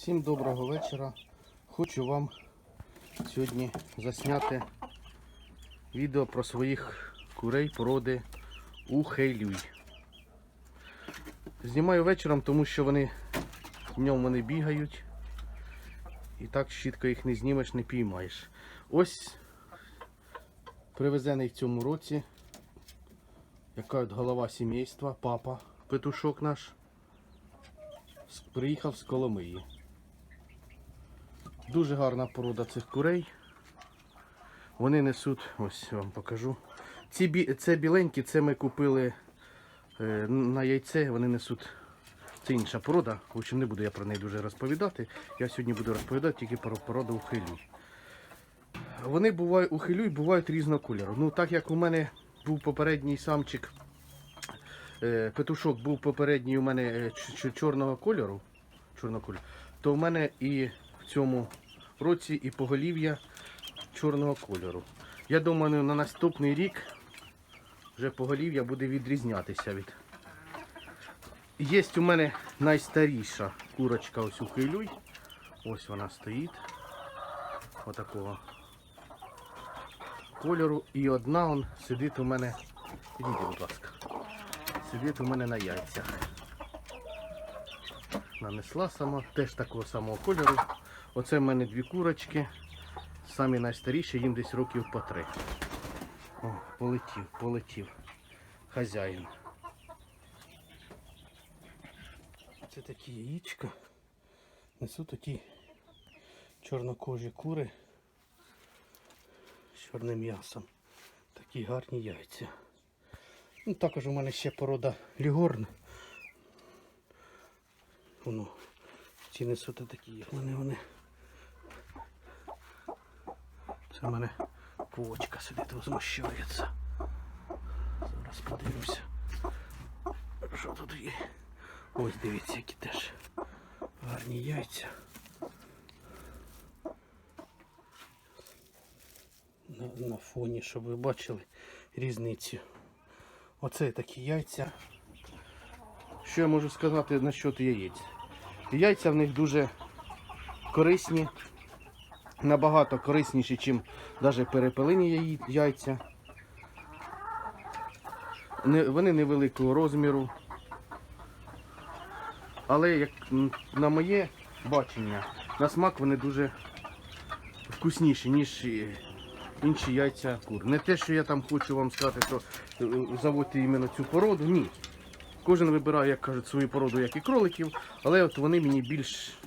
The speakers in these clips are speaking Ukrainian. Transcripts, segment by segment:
Всім доброго вечора. Хочу вам сьогодні засняти відео про своїх курей породи Ухейлюй. Знімаю вечором, тому що вони днем вони бігають. І так щітко їх не знімеш, не піймаєш. Ось привезений в цьому році. Яка от голова сімейства, папа, петушок наш. Приїхав з Коломиї. Дуже гарна порода цих курей. Вони несуть, ось вам покажу. Ці це біленькі, це ми купили е, на яйце, вони несуть. Це інша порода. В общем, не буду я про неї дуже розповідати. Я сьогодні буду розповідати тільки про породу ухилюй. Вони бувають ухилюй, бувають різного кольору. Ну, так як у мене був попередній самчик, е, петушок був попередній у мене е, чорного кольору, чорного кольору, то в мене і в цьому році і поголів'я чорного кольору. Я думаю, на наступний рік вже поголів'я буде відрізнятися від. Є у мене найстаріша курочка, ось у Хилюй. Ось вона стоїть. Отакого кольору. І одна он сидить у мене. Ідіть, будь ласка. Сидить у мене на яйцях. Нанесла сама, теж такого самого кольору. Оце в мене дві курочки. Самі найстаріші, їм десь років по три. О, полетів, полетів. Хазяїн. Це такі яєчка. Несу такі чорнокожі кури з чорним м'ясом. Такі гарні яйця. Ну, також у мене ще порода лігорн. Воно. Ці несуть такі, як мене вони. Це в мене квочка сидить, возмущається. Зараз подивимося. Що тут є? Ось дивіться, які теж гарні яйця. На, на фоні, щоб ви бачили різницю. Оце такі яйця. Що я можу сказати насчет яєць? Яйця в них дуже корисні, набагато корисніші, ніж навіть перепелині яйця. Вони невеликого розміру. Але як на моє бачення, на смак вони дуже вкусніші, ніж інші яйця кур. Не те, що я там хочу вам сказати, що е, заводьте іменно цю породу, ні. Кожен вибирає, як кажуть, свою породу, як і кроликів, але от вони мені більш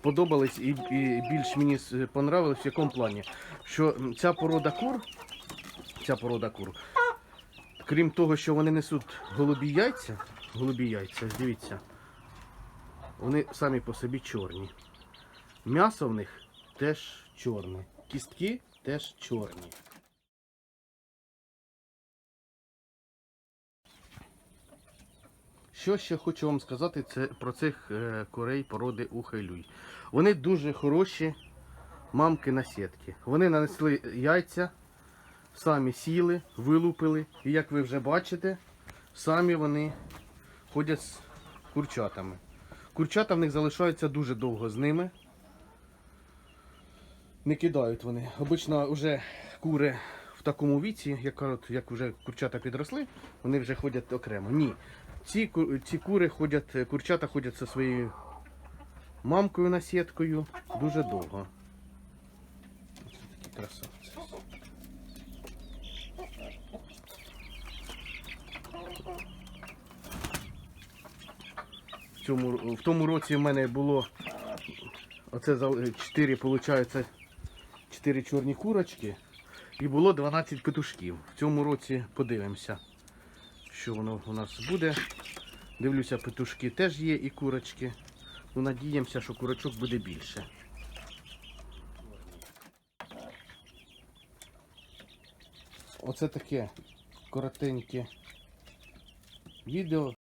сподобались і, і більш мені понравилось в якому плані. Що ця порода кур, ця порода кур, крім того, що вони несуть голубі яйця, голубі яйця, дивіться, вони самі по собі чорні. М'ясо в них теж чорне. Кістки теж чорні. Що ще хочу вам сказати це про цих е, курей породи Ухайлюй. Вони дуже хороші мамки на сітки. Вони нанесли яйця, самі сіли, вилупили. І як ви вже бачите, самі вони ходять з курчатами. Курчата в них залишаються дуже довго з ними. Не кидають вони. Обично вже кури в такому віці, як, як вже курчата підросли, вони вже ходять окремо. Ні. Ці, ці кури ходять, курчата ходять зі своєю мамкою на сіткою дуже довго. Оце такі красавці. В, цьому, в тому році в мене було оце 4, виходить, 4 чорні курочки і було 12 петушків. В цьому році подивимося, що воно у нас буде. Дивлюся, петушки теж є і курочки. Ну, надіємося, що курочок буде більше. Оце таке коротеньке відео.